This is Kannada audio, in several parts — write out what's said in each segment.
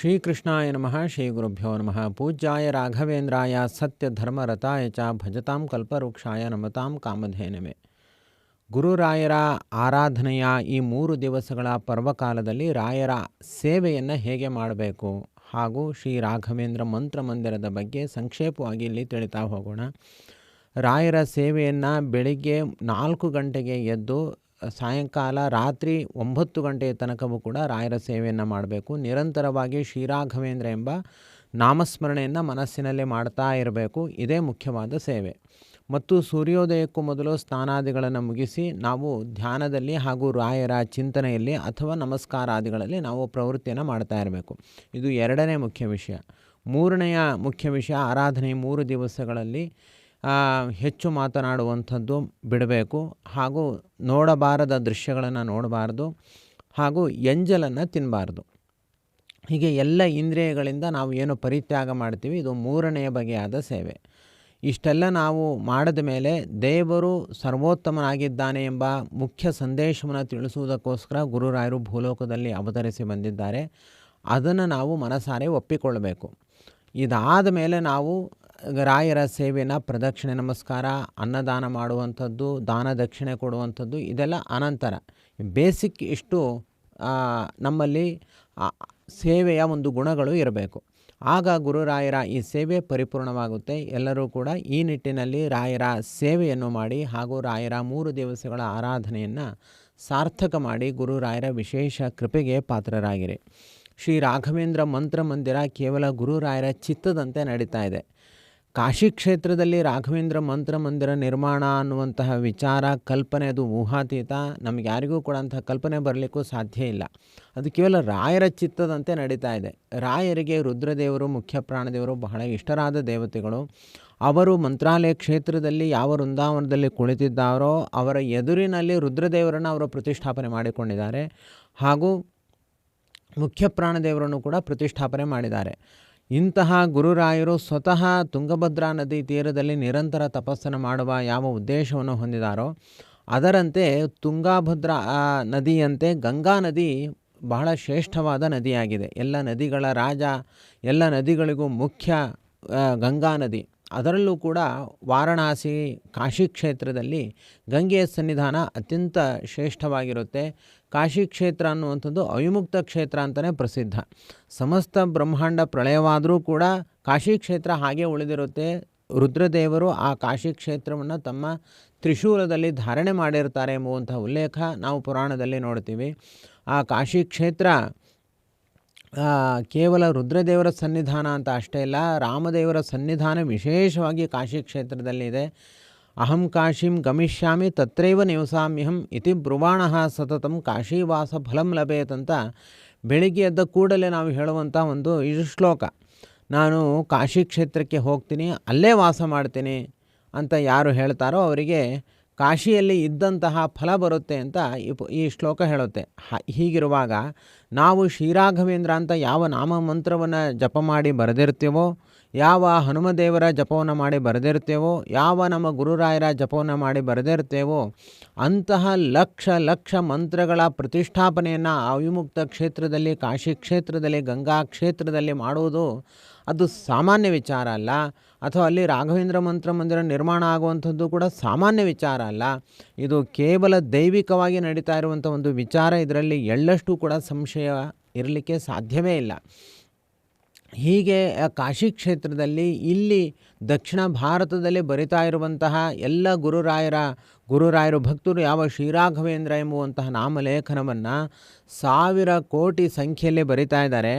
ಶ್ರೀಕೃಷ್ಣಾಯ ನಮಃ, ಶ್ರೀ ಗುರುಭ್ಯೋ ನಮಃ. ಪೂಜ್ಯಾಯ ರಾಘವೇಂದ್ರಾಯ ಸತ್ಯಧರ್ಮರತಾಯ ಚ ಭಜತಾಂ ಕಲ್ಪವೃಕ್ಷಾಯ ನಮತಾಂ ಕಾಮಧೇನವೇ. ಗುರುರಾಯರ ಆರಾಧನೆಯ ಈ ಮೂರು ದಿವಸಗಳ ಪರ್ವಕಾಲದಲ್ಲಿ ರಾಯರ ಸೇವೆಯನ್ನು ಹೇಗೆ ಮಾಡಬೇಕು ಹಾಗೂ ಶ್ರೀ ರಾಘವೇಂದ್ರ ಮಂತ್ರ ಮಂದಿರದ ಬಗ್ಗೆ ಸಂಕ್ಷೇಪವಾಗಿ ಇಲ್ಲಿ ತಿಳಿತಾ ಹೋಗೋಣ. ರಾಯರ ಸೇವೆಯನ್ನು ಬೆಳಿಗ್ಗೆ ನಾಲ್ಕು ಗಂಟೆಗೆ ಎದ್ದು ಸಾಯಂಕಾಲ ರಾತ್ರಿ ಒಂಬತ್ತು ಗಂಟೆಯ ತನಕವೂ ಕೂಡ ರಾಯರ ಸೇವೆಯನ್ನು ಮಾಡಬೇಕು. ನಿರಂತರವಾಗಿ ಶ್ರೀರಾಘವೇಂದ್ರ ಎಂಬ ನಾಮಸ್ಮರಣೆಯನ್ನು ಮನಸ್ಸಿನಲ್ಲೇ ಮಾಡ್ತಾ ಇರಬೇಕು. ಇದೇ ಮುಖ್ಯವಾದ ಸೇವೆ. ಮತ್ತು ಸೂರ್ಯೋದಯಕ್ಕೂ ಮೊದಲು ಸ್ನಾನಾದಿಗಳನ್ನು ಮುಗಿಸಿ ನಾವು ಧ್ಯಾನದಲ್ಲಿ ಹಾಗೂ ರಾಯರ ಚಿಂತನೆಯಲ್ಲಿ ಅಥವಾ ನಮಸ್ಕಾರಾದಿಗಳಲ್ಲಿ ನಾವು ಪ್ರವೃತ್ತಿಯನ್ನು ಮಾಡ್ತಾ ಇರಬೇಕು. ಇದು ಎರಡನೇ ಮುಖ್ಯ ವಿಷಯ. ಮೂರನೆಯ ಮುಖ್ಯ ವಿಷಯ ಆರಾಧನೆ ಮೂರು ದಿವಸಗಳಲ್ಲಿ ಹೆಚ್ಚು ಮಾತನಾಡುವಂಥದ್ದು ಬಿಡಬೇಕು ಹಾಗೂ ನೋಡಬಾರದ ದೃಶ್ಯಗಳನ್ನು ನೋಡಬಾರ್ದು ಹಾಗೂ ಎಂಜಲನ್ನು ತಿನ್ನಬಾರ್ದು ಹೀಗೆ ಎಲ್ಲ ಇಂದ್ರಿಯಗಳಿಂದ ನಾವು ಏನು ಪರಿತ್ಯಾಗ ಮಾಡ್ತೀವಿ, ಇದು ಮೂರನೆಯ ಬಗೆಯಾದ ಸೇವೆ. ಇಷ್ಟೆಲ್ಲ ನಾವು ಮಾಡಿದ ಮೇಲೆ ದೇವರು ಸರ್ವೋತ್ತಮನಾಗಿದ್ದಾನೆ ಎಂಬ ಮುಖ್ಯ ಸಂದೇಶವನ್ನು ತಿಳಿಸುವುದಕ್ಕೋಸ್ಕರ ಗುರುರಾಯರು ಭೂಲೋಕದಲ್ಲಿ ಅವತರಿಸಿ ಬಂದಿದ್ದಾರೆ. ಅದನ್ನು ನಾವು ಮನಸಾರೆ ಒಪ್ಪಿಕೊಳ್ಳಬೇಕು. ಇದಾದ ಮೇಲೆ ನಾವು ರಾಯರ ಸೇವೆನ ಪ್ರದಕ್ಷಿಣೆ ನಮಸ್ಕಾರ, ಅನ್ನದಾನ ಮಾಡುವಂಥದ್ದು, ದಾನ ದಕ್ಷಿಣೆ ಕೊಡುವಂಥದ್ದು, ಇದೆಲ್ಲ ಅನಂತರ. ಬೇಸಿಕ್ ಇಷ್ಟು ನಮ್ಮಲ್ಲಿ ಸೇವೆಯ ಒಂದು ಗುಣಗಳು ಇರಬೇಕು. ಆಗ ಗುರುರಾಯರ ಈ ಸೇವೆ ಪರಿಪೂರ್ಣವಾಗುತ್ತೆ. ಎಲ್ಲರೂ ಕೂಡ ಈ ನಿಟ್ಟಿನಲ್ಲಿ ರಾಯರ ಸೇವೆಯನ್ನು ಮಾಡಿ ಹಾಗೂ ರಾಯರ ಮೂರು ದಿವಸಗಳ ಆರಾಧನೆಯನ್ನು ಸಾರ್ಥಕ ಮಾಡಿ ಗುರುರಾಯರ ವಿಶೇಷ ಕೃಪೆಗೆ ಪಾತ್ರರಾಗಿರಿ. ಶ್ರೀ ರಾಘವೇಂದ್ರ ಮಂತ್ರ ಮಂದಿರ ಕೇವಲ ಗುರುರಾಯರ ಚಿತ್ತದಂತೆ ನಡೀತಾ ಇದೆ. ಕಾಶಿ ಕ್ಷೇತ್ರದಲ್ಲಿ ರಾಘವೇಂದ್ರ ಮಂತ್ರ ಮಂದಿರ ನಿರ್ಮಾಣ ಅನ್ನುವಂತಹ ವಿಚಾರ, ಕಲ್ಪನೆ, ಅದು ಊಹಾತೀತ ನಮಗೆ ಯಾರಿಗೂ ಕೂಡ ಅಂತಹ ಕಲ್ಪನೆ ಬರಲಿಕ್ಕೂ ಸಾಧ್ಯ ಇಲ್ಲ. ಅದು ಕೇವಲ ರಾಯರ ಚಿತ್ತದಂತೆ ನಡೀತಾ ಇದೆ. ರಾಯರಿಗೆ ರುದ್ರದೇವರು, ಮುಖ್ಯ ಪ್ರಾಣದೇವರು ಬಹಳ ಇಷ್ಟರಾದ ದೇವತೆಗಳು. ಅವರು ಮಂತ್ರಾಲಯ ಕ್ಷೇತ್ರದಲ್ಲಿ ಯಾವ ವೃಂದಾವನದಲ್ಲಿ ಕುಳಿತಿದ್ದಾರೋ, ಅವರ ಎದುರಿನಲ್ಲಿ ರುದ್ರದೇವರನ್ನು ಅವರು ಪ್ರತಿಷ್ಠಾಪನೆ ಮಾಡಿಕೊಂಡಿದ್ದಾರೆ. ಹಾಗೂ ಮುಖ್ಯ ಪ್ರಾಣದೇವರನ್ನು ಕೂಡ ಪ್ರತಿಷ್ಠಾಪನೆ ಮಾಡಿದ್ದಾರೆ. ಇಂತಹ ಗುರುರಾಯರು ಸ್ವತಃ ತುಂಗಭದ್ರಾ ನದಿ ತೀರದಲ್ಲಿ ನಿರಂತರ ತಪಸ್ಸನ್ನು ಮಾಡುವ ಯಾವ ಉದ್ದೇಶವನ್ನು ಹೊಂದಿದಾರೋ, ಅದರಂತೆ ತುಂಗಾಭದ್ರಾ ನದಿಯಂತೆ ಗಂಗಾ ನದಿ ಬಹಳ ಶ್ರೇಷ್ಠವಾದ ನದಿಯಾಗಿದೆ. ಎಲ್ಲ ನದಿಗಳ ರಾಜ, ಎಲ್ಲ ನದಿಗಳಿಗೂ ಮುಖ್ಯ ಗಂಗಾ ನದಿ. ಅದರಲ್ಲೂ ಕೂಡ ವಾರಣಾಸಿ ಕಾಶಿ ಕ್ಷೇತ್ರದಲ್ಲಿ ಗಂಗೆಯ ಸನ್ನಿಧಾನ ಅತ್ಯಂತ ಶ್ರೇಷ್ಠವಾಗಿರುತ್ತೆ. ಕಾಶಿ ಕ್ಷೇತ್ರ ಅನ್ನುವಂಥದ್ದು ಅವಿಮುಕ್ತ ಕ್ಷೇತ್ರ ಅಂತಲೇ ಪ್ರಸಿದ್ಧ. ಸಮಸ್ತ ಬ್ರಹ್ಮಾಂಡ ಪ್ರಳಯವಾದರೂ ಕೂಡ ಕಾಶಿ ಕ್ಷೇತ್ರ ಹಾಗೆ ಉಳಿದಿರುತ್ತೆ. ರುದ್ರದೇವರು ಆ ಕಾಶಿ ಕ್ಷೇತ್ರವನ್ನು ತಮ್ಮ ತ್ರಿಶೂಲದಲ್ಲಿ ಧಾರಣೆ ಮಾಡಿರ್ತಾರೆ ಎಂಬುವಂಥ ಉಲ್ಲೇಖ ನಾವು ಪುರಾಣದಲ್ಲಿ ನೋಡ್ತೀವಿ. ಆ ಕಾಶಿ ಕ್ಷೇತ್ರ ಕೇವಲ ರುದ್ರದೇವರ ಸನ್ನಿಧಾನ ಅಂತ ಅಷ್ಟೇ ಇಲ್ಲ, ರಾಮದೇವರ ಸನ್ನಿಧಾನ ವಿಶೇಷವಾಗಿ ಕಾಶಿ ಕ್ಷೇತ್ರದಲ್ಲಿದೆ ಅಹಂ ಕಾಶಿಂ ಗಮಿಷ್ಯಾಮಿ ತತ್ರೈವ ನಿವಸಾಮ್ಯಹಂ ಇತಿ ಬ್ರುವಾಣ ಸತತಂ ಕಾಶೀವಾಸ ಫಲಂ ಲಭೇತಂತ ಬೆಳಿಗ್ಗೆ ಎದ್ದ ಕೂಡಲೇ ನಾವು ಹೇಳುವಂಥ ಒಂದು ಇದು ಶ್ಲೋಕ. ನಾನು ಕಾಶಿ ಕ್ಷೇತ್ರಕ್ಕೆ ಹೋಗ್ತೀನಿ, ಅಲ್ಲೇ ವಾಸ ಮಾಡ್ತೀನಿ ಅಂತ ಯಾರು ಹೇಳ್ತಾರೋ ಅವರಿಗೆ ಕಾಶಿಯಲ್ಲಿ ಇದ್ದಂತಹ ಫಲ ಬರುತ್ತೆ ಅಂತ ಈ ಶ್ಲೋಕ ಹೇಳುತ್ತೆ. ಹೀಗಿರುವಾಗ ನಾವು ಶ್ರೀರಾಘವೇಂದ್ರ ಅಂತ ಯಾವ ನಾಮ ಮಂತ್ರವನ್ನು ಜಪ ಮಾಡಿ ಬರೆದಿರ್ತೀವೋ, ಯಾವ ಹನುಮದೇವರ ಜಪವನ್ನು ಮಾಡಿ ಬರೆದಿರ್ತೇವೋ, ಯಾವ ನಮ್ಮ ಗುರುರಾಯರ ಜಪವನ್ನು ಮಾಡಿ ಬರೆದಿರ್ತೇವೋ, ಅಂತಹ ಲಕ್ಷ ಲಕ್ಷ ಮಂತ್ರಗಳ ಪ್ರತಿಷ್ಠಾಪನೆಯನ್ನು ಅವಿಮುಕ್ತ ಕ್ಷೇತ್ರದಲ್ಲಿ, ಕಾಶಿ ಕ್ಷೇತ್ರದಲ್ಲಿ, ಗಂಗಾ ಕ್ಷೇತ್ರದಲ್ಲಿ ಮಾಡುವುದು ಅದು ಸಾಮಾನ್ಯ ವಿಚಾರ ಅಲ್ಲ. ಅಥವಾ ಅಲ್ಲಿ ರಾಘವೇಂದ್ರ ಮಂತ್ರ ಮಂದಿರ ನಿರ್ಮಾಣ ಆಗುವಂಥದ್ದು ಕೂಡ ಸಾಮಾನ್ಯ ವಿಚಾರ ಅಲ್ಲ. ಇದು ಕೇವಲ ದೈವಿಕವಾಗಿ ನಡೀತಾ ಇರುವಂಥ ಒಂದು ವಿಚಾರ. ಇದರಲ್ಲಿ ಎಳ್ಳಷ್ಟು ಕೂಡ ಸಂಶಯ ಇರಲಿಕ್ಕೆ ಸಾಧ್ಯವೇ ಇಲ್ಲ. ಹೀಗೆ ಕಾಶಿ ಕ್ಷೇತ್ರದಲ್ಲಿ ಇಲ್ಲಿ ದಕ್ಷಿಣ ಭಾರತದಲ್ಲಿ ಬರಿತಾ ಇರುವಂತಹ ಎಲ್ಲ ಗುರುರಾಯರ, ಗುರುರಾಯರು ಭಕ್ತರು ಯಾವ ಶ್ರೀರಾಘವೇಂದ್ರ ಎಂಬುವಂತಹ ನಾಮಲೇಖನವನ್ನು ಸಾವಿರ ಕೋಟಿ ಸಂಖ್ಯೆಯಲ್ಲಿ ಬರಿತಾ ಇದ್ದಾರೆ.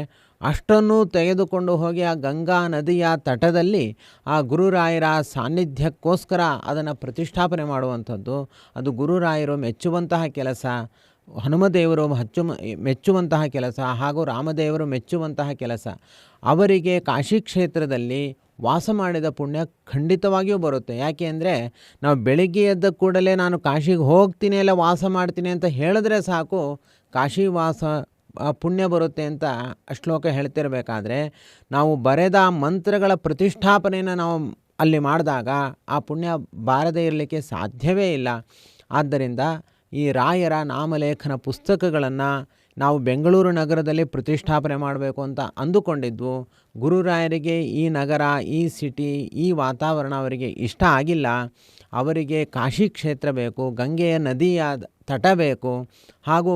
ಅಷ್ಟನ್ನು ತೆಗೆದುಕೊಂಡು ಹೋಗಿ ಆ ಗಂಗಾ ನದಿಯ ತಟದಲ್ಲಿ ಆ ಗುರುರಾಯರ ಸಾನ್ನಿಧ್ಯಕ್ಕೋಸ್ಕರ ಅದನ್ನು ಪ್ರತಿಷ್ಠಾಪನೆ ಮಾಡುವಂಥದ್ದು. ಅದು ಗುರುರಾಯರು ಮೆಚ್ಚುವಂತಹ ಕೆಲಸ, ಹನುಮದೇವರು ಹಚ್ಚು ಮೆಚ್ಚುವಂತಹ ಕೆಲಸ ಹಾಗೂ ರಾಮದೇವರು ಮೆಚ್ಚುವಂತಹ ಕೆಲಸ. ಅವರಿಗೆ ಕಾಶಿ ಕ್ಷೇತ್ರದಲ್ಲಿ ವಾಸ ಮಾಡಿದ ಪುಣ್ಯ ಖಂಡಿತವಾಗಿಯೂ ಬರುತ್ತೆ. ಯಾಕೆ ಅಂದರೆ ನಾವು ಬೆಳಿಗ್ಗೆ ಎದ್ದ ಕೂಡಲೇ ನಾನು ಕಾಶಿಗೆ ಹೋಗ್ತೀನಿ ಅಲ್ಲ, ವಾಸ ಮಾಡ್ತೀನಿ ಅಂತ ಹೇಳಿದ್ರೆ ಸಾಕು, ಕಾಶಿ ವಾಸ ಪುಣ್ಯ ಬರುತ್ತೆ ಅಂತ ಶ್ಲೋಕ ಹೇಳ್ತಿರಬೇಕಾದ್ರೆ ನಾವು ಬರೆದ ಮಂತ್ರಗಳ ಪ್ರತಿಷ್ಠಾಪನೆಯನ್ನು ನಾವು ಅಲ್ಲಿ ಮಾಡಿದಾಗ ಆ ಪುಣ್ಯ ಬಾರದೇ ಇರಲಿಕ್ಕೆ ಸಾಧ್ಯವೇ ಇಲ್ಲ. ಆದ್ದರಿಂದ ಈ ರಾಯರ ನಾಮಲೇಖನ ಪುಸ್ತಕಗಳನ್ನು ನಾವು ಬೆಂಗಳೂರು ನಗರದಲ್ಲಿ ಪ್ರತಿಷ್ಠಾಪನೆ ಮಾಡಬೇಕು ಅಂತ ಅಂದುಕೊಂಡಿದ್ವು ಗುರುರಾಯರಿಗೆ ಈ ನಗರ, ಈ ಸಿಟಿ, ಈ ವಾತಾವರಣ ಅವರಿಗೆ ಇಷ್ಟ ಆಗಿಲ್ಲ. ಅವರಿಗೆ ಕಾಶಿ ಕ್ಷೇತ್ರ ಬೇಕು, ಗಂಗೆಯ ನದಿಯ ತಟ ಬೇಕು, ಹಾಗೂ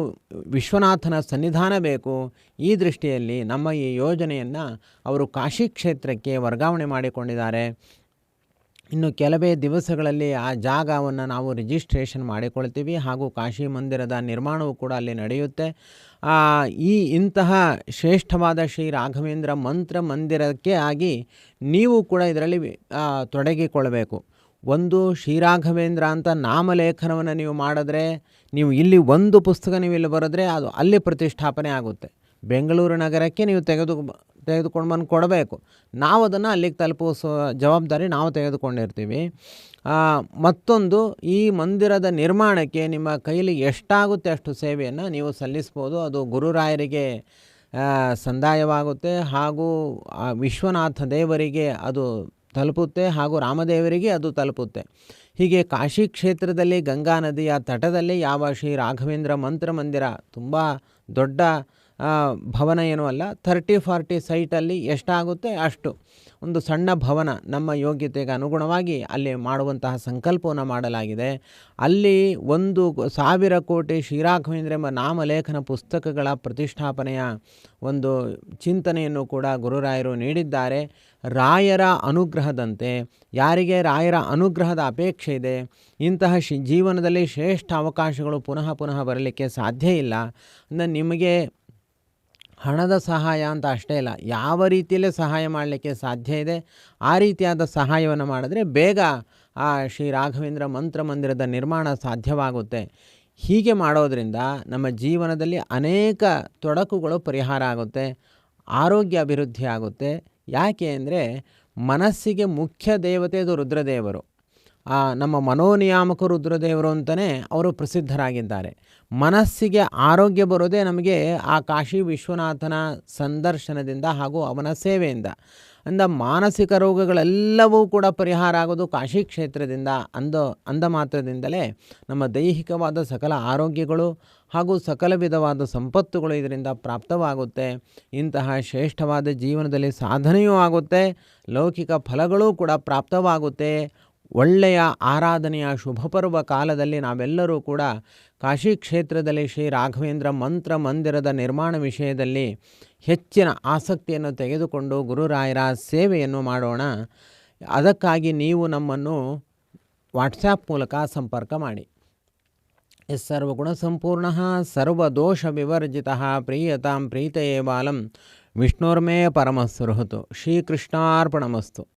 ವಿಶ್ವನಾಥನ ಸನ್ನಿಧಾನ ಬೇಕು. ಈ ದೃಷ್ಟಿಯಲ್ಲಿ ನಮ್ಮ ಈ ಯೋಜನೆಯನ್ನು ಅವರು ಕಾಶಿ ಕ್ಷೇತ್ರಕ್ಕೆ ವರ್ಗಾವಣೆ ಮಾಡಿಕೊಂಡಿದ್ದಾರೆ. ಇನ್ನು ಕೆಲವೇ ದಿವಸಗಳಲ್ಲಿ ಆ ಜಾಗವನ್ನು ನಾವು ರಿಜಿಸ್ಟ್ರೇಷನ್ ಮಾಡಿಕೊಳ್ತೀವಿ ಹಾಗೂ ಕಾಶಿ ಮಂದಿರದ ನಿರ್ಮಾಣವೂ ಕೂಡ ಅಲ್ಲಿ ನಡೆಯುತ್ತೆ. ಈ ಇಂತಹ ಶ್ರೇಷ್ಠವಾದ ಶ್ರೀ ರಾಘವೇಂದ್ರ ಮಂತ್ರ ಮಂದಿರಕ್ಕೆ ಆಗಿ ನೀವು ಕೂಡ ಇದರಲ್ಲಿ ತೊಡಗಿಕೊಳ್ಳಬೇಕು ಒಂದು ಶ್ರೀರಾಘವೇಂದ್ರ ಅಂತ ನಾಮಲೇಖನವನ್ನು ನೀವು ಮಾಡಿದ್ರೆ, ನೀವು ಇಲ್ಲಿ ಒಂದು ಪುಸ್ತಕ ನೀವು ಇಲ್ಲಿ ಬರೆದ್ರೆ ಅದು ಅಲ್ಲಿ ಪ್ರತಿಷ್ಠಾಪನೆ ಆಗುತ್ತೆ. ಬೆಂಗಳೂರು ನಗರಕ್ಕೆ ನೀವು ತೆಗೆದು ತೆಗೆದುಕೊಂಡು ಬಂದು ಕೊಡಬೇಕು. ನಾವು ಅದನ್ನು ಅಲ್ಲಿಗೆ ತಲುಪಿಸೋ ಜವಾಬ್ದಾರಿ ನಾವು ತೆಗೆದುಕೊಂಡಿರ್ತೀವಿ. ಮತ್ತೊಂದು ಈ ಮಂದಿರದ ನಿರ್ಮಾಣಕ್ಕೆ ನಿಮ್ಮ ಕೈಲಿ ಎಷ್ಟಾಗುತ್ತೆ ಅಷ್ಟು ಸೇವೆಯನ್ನು ನೀವು ಸಲ್ಲಿಸ್ಬೋದು. ಅದು ಗುರುರಾಯರಿಗೆ ಸಂದಾಯವಾಗುತ್ತೆ ಹಾಗೂ ವಿಶ್ವನಾಥ ದೇವರಿಗೆ ಅದು ತಲುಪುತ್ತೆ ಹಾಗೂ ರಾಮದೇವರಿಗೆ ಅದು ತಲುಪುತ್ತೆ. ಹೀಗೆ ಕಾಶಿ ಕ್ಷೇತ್ರದಲ್ಲಿ ಗಂಗಾ ನದಿಯ ತಟದಲ್ಲಿ ಯಾವ ಶ್ರೀ ರಾಘವೇಂದ್ರ ಮಂತ್ರ ಮಂದಿರ ತುಂಬ ದೊಡ್ಡ ಭವನ ಏನೂ ಅಲ್ಲ ಥರ್ಟಿ ಫಾರ್ಟಿ ಸೈಟಲ್ಲಿ ಎಷ್ಟಾಗುತ್ತೆ ಅಷ್ಟು. ಒಂದು ಸಣ್ಣ ಭವನ ನಮ್ಮ ಯೋಗ್ಯತೆಗೆ ಅನುಗುಣವಾಗಿ ಅಲ್ಲಿ ಮಾಡುವಂತಹ ಸಂಕಲ್ಪವನ್ನು ಮಾಡಲಾಗಿದೆ. ಅಲ್ಲಿ ಒಂದು ಸಾವಿರ ಕೋಟಿ ಶ್ರೀರಾಘವೇಂದ್ರ ಎಂಬ ನಾಮಲೇಖನ ಪುಸ್ತಕಗಳ ಪ್ರತಿಷ್ಠಾಪನೆಯ ಒಂದು ಚಿಂತನೆಯನ್ನು ಕೂಡ ಗುರುರಾಯರು ನೀಡಿದ್ದಾರೆ. ರಾಯರ ಅನುಗ್ರಹದಂತೆ, ಯಾರಿಗೆ ರಾಯರ ಅನುಗ್ರಹದ ಅಪೇಕ್ಷೆ ಇದೆ, ಇಂತಹ ಶಿ, ಜೀವನದಲ್ಲಿ ಶ್ರೇಷ್ಠ ಅವಕಾಶಗಳು ಪುನಃ ಪುನಃ ಬರಲಿಕ್ಕೆ ಸಾಧ್ಯ ಇಲ್ಲ. ಅಂದರೆ ನಿಮಗೆ ಹಣದ ಸಹಾಯ ಅಂತ ಅಷ್ಟೇ ಇಲ್ಲ. ಯಾವ ರೀತಿಯಲ್ಲೇ ಸಹಾಯ ಮಾಡಲಿಕ್ಕೆ ಸಾಧ್ಯ ಇದೆ? ಆ ರೀತಿಯಾದ ಸಹಾಯವನ್ನು ಮಾಡಿದ್ರೆ ಬೇಗ ಆ ಶ್ರೀ ರಾಘವೇಂದ್ರ ಮಂತ್ರ ಮಂದಿರದ ನಿರ್ಮಾಣ ಸಾಧ್ಯವಾಗುತ್ತೆ. ಹೀಗೆ ಮಾಡೋದರಿಂದ ನಮ್ಮ ಜೀವನದಲ್ಲಿ ಅನೇಕ ತೊಡಕುಗಳು ಪರಿಹಾರ ಆಗುತ್ತೆ, ಆರೋಗ್ಯ ಅಭಿವೃದ್ಧಿ ಆಗುತ್ತೆ. ಯಾಕೆ ಅಂದರೆ ಮನಸ್ಸಿಗೆ ಮುಖ್ಯ ದೇವತೆ ಅದು ರುದ್ರದೇವರು. ನಮ್ಮ ಮನೋನಿಯಾಮಕ ರುದ್ರದೇವರು ಅಂತಲೇ ಅವರು ಪ್ರಸಿದ್ಧರಾಗಿದ್ದಾರೆ. ಮನಸ್ಸಿಗೆ ಆರೋಗ್ಯ ಬರೋದೇ ನಮಗೆ ಆ ಕಾಶಿ ವಿಶ್ವನಾಥನ ಸಂದರ್ಶನದಿಂದ ಹಾಗೂ ಅವನ ಸೇವೆಯಿಂದ. ಅಂದ ಮಾನಸಿಕ ರೋಗಗಳೆಲ್ಲವೂ ಕೂಡ ಪರಿಹಾರ ಆಗೋದು ಕಾಶಿ ಕ್ಷೇತ್ರದಿಂದ ಅಂದ ಅಂದ ಮಾತ್ರದಿಂದಲೇ ನಮ್ಮ ದೈಹಿಕವಾದ ಸಕಲ ಆರೋಗ್ಯಗಳು ಹಾಗೂ ಸಕಲ ವಿಧವಾದ ಸಂಪತ್ತುಗಳು ಇದರಿಂದ ಪ್ರಾಪ್ತವಾಗುತ್ತೆ. ಇಂತಹ ಶ್ರೇಷ್ಠವಾದ ಜೀವನದಲ್ಲಿ ಸಾಧನೆಯೂ ಆಗುತ್ತೆ, ಲೌಕಿಕ ಫಲಗಳೂ ಕೂಡ ಪ್ರಾಪ್ತವಾಗುತ್ತೆ. ಒಳ್ಳೆಯ ಆರಾಧನೆಯ ಶುಭಪರ್ವ ಕಾಲದಲ್ಲಿ ನಾವೆಲ್ಲರೂ ಕೂಡ ಕಾಶಿ ಕ್ಷೇತ್ರದಲ್ಲಿ ಶ್ರೀ ರಾಘವೇಂದ್ರ ಮಂತ್ರ ಮಂದಿರದ ನಿರ್ಮಾಣ ವಿಷಯದಲ್ಲಿ ಹೆಚ್ಚಿನ ಆಸಕ್ತಿಯನ್ನು ತೆಗೆದುಕೊಂಡು ಗುರುರಾಯರ ಸೇವೆಯನ್ನು ಮಾಡೋಣ. ಅದಕ್ಕಾಗಿ ನೀವು ನಮ್ಮನ್ನು ವಾಟ್ಸ್ಯಾಪ್ ಮೂಲಕ ಸಂಪರ್ಕ ಮಾಡಿ. ಎಸ್ ಸರ್ವಗುಣ ಸಂಪೂರ್ಣ ಸರ್ವದೋಷ ವಿವರ್ಜಿತ, ಪ್ರೀಯತಾಂ ಪ್ರೀತಯೇ ಬಾಲಂ ವಿಷ್ಣುರ್ಮೇ ಶ್ರೀ ಶ್ರೀಕೃಷ್ಣಾರ್ಪಣಮಸ್ತು.